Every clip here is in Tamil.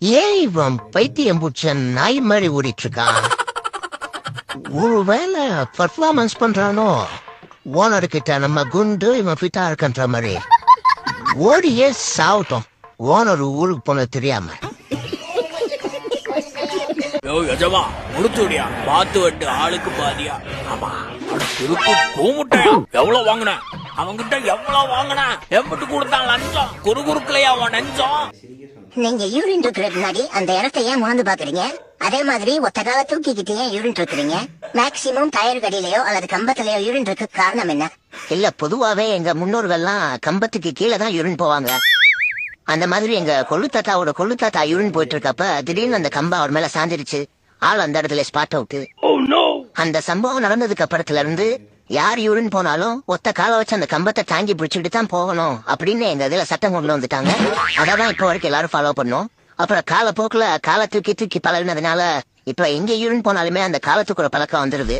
ஏன் இவன் பைத்தியம் பிடிச்ச நாய் மாதிரி ஓடிட்டு இருக்கான் ஒருவேளை பர்ஃபார்மன்ஸ் பண்றானோ? ஓனர் கிட்ட நம்ம குண்டு இவன் ஃபிட்டா இருக்கன்ற மாதிரி. ஓடியே சாவட்டும். ஓனர் ஊருக்கு போனது தெரியாம. யோ முடிச்சுடியா பாத்து வட்டு ஆளுக்கு பாதியா? ஆமா அட எவ்வளவு வாங்கின? அவன்கிட்ட எவ்வளவு வாங்கின? எம்பிட்டு கொடுத்தான் லஞ்சம். குறுகுறுக்கலையா அவன் நெஞ்சம்? நீங்க யூரின் இருக்கிற முன்னாடி அந்த இடத்த ஏன் முகந்து பாக்குறீங்க அதே மாதிரி ஒத்த கால தூக்கிக்கிட்டு ஏன் யூரின் இருக்கிறீங்க. மேக்சிமம் டயர் கடியிலயோ அல்லது கம்பத்திலயோ யூரின் இருக்கு காரணம் என்ன? இல்ல பொதுவாவே எங்க முன்னோர்கள்லாம் கம்பத்துக்கு கீழே தான் யூரின் போவாங்க. அந்த மாதிரி எங்க கொள்ளு தாத்தாவோட கொள்ளு தாத்தா யூரின் போயிட்டு இருக்கப்ப திடீர்னு அந்த கம்பம் அவர் மேல சாஞ்சிருச்சு. ஆள் அந்த இடத்துல ஸ்பாட் அவுட் அந்த சம்பவம் நடந்ததுக்கு அப்புறத்துல இருந்து யார் யூரின் போனாலும் ஒத்த காலை வச்சு அந்த கம்பத்தை தாங்கி பிடிச்சிட்டு தான் போகணும் அப்படின்னு எங்க இதுல சட்டம் கொண்டு வந்துட்டாங்க. அதான் இப்ப வரைக்கும் எல்லாரும் ஃபாலோ பண்ணோம். அப்புறம் காலப்போக்குல காலை தூக்கி தூக்கி பழகினதுனால இப்ப எங்க யூரின் போனாலுமே அந்த காலை தூக்குற பழக்கம் வந்துருது.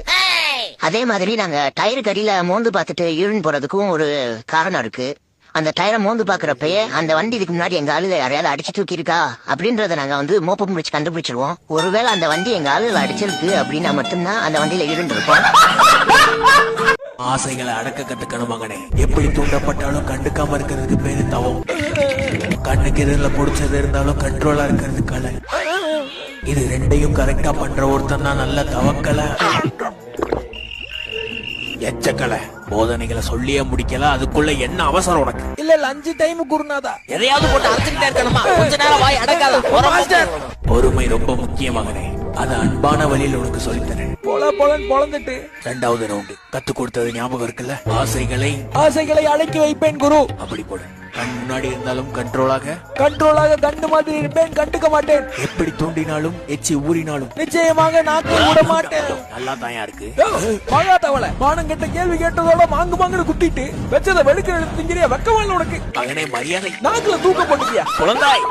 அதே மாதிரி நாங்க டயர் கடியில மோந்து பார்த்துட்டு யூரின் போறதுக்கும் ஒரு காரணம் இருக்கு. அந்த டயரை மோந்து பாக்குறப்பயே அந்த வண்டி இதுக்கு முன்னாடி எங்க ஆளுல யாரையாவது அடிச்சு தூக்கி இருக்கா அப்படின்றத நாங்க வந்து மோப்பம் முடிச்சு கண்டுபிடிச்சிருவோம். ஒருவேளை அந்த வண்டி எங்க ஆளுல அடிச்சிருக்கு அப்படின்னா மட்டும்தான் அந்த வண்டியில இருந்திருப்போம் ஆசைகளை அடக்க கத்துக்கணும் மகனே. எப்படி தூண்டப்பட்டாலும் கண்டுக்காம இருக்கிறதுக்கு பேரு தவம். கண்ணுக்கு எதிரில் பிடிச்சது இருந்தாலும் கண்ட்ரோலா இருக்கிறது கலை. இது ரெண்டையும் கரெக்டா பண்ற ஒருத்தன் தான் நல்ல தவக்கலை. எச்சக்கலை. போதனைகளை சொல்லியே முடிக்கல. அதுக்குள்ள என்ன அவசரம் உனக்கு? இல்ல இல்ல அஞ்சு டைம் குருநாதா. எதையாவது போட்டு அரைச்சுக்கிட்டே இருக்கணுமா? கொஞ்ச நேரம் வாய் அடக்காத. பொறுமை ரொம்ப முக்கிய மகனே அது அன்பான வழியில் உனக்கு சொல்லித்தரேன். பொல பொலன் பொழந்துட்டு. ரெண்டாவது ரவுண்டு கத்து கொடுத்தது ஞாபகம் இருக்குல்ல? ஆசைகளை ஆசைகளை அடக்கி வைப்பேன் குரு. அப்படி போடு. கண் முன்னாடி இருந்தாலும் கண்ட்ரோலாக கண்ட்ரோலாக கண்டு மாதிரி இருப்பேன் கண்டுக்க மாட்டேன். எப்படி தூண்டினாலும் எச்சி ஊறினாலும். நிச்சயமாக நாக்கு விட மாட்டேன். நல்லா தாயா இருக்கு மகா தவளை. மானம் கெட்ட கேள்வி கேட்டதோட மாங்கு மாங்குன்னு குத்திட்டு வச்சதை வெளுக்கிற திங்கிறியா வெக்கமான உனக்கு. மகனே மரியாதை. நாக்குல தூக்க போட்டுக்கியா குழந்தாய்.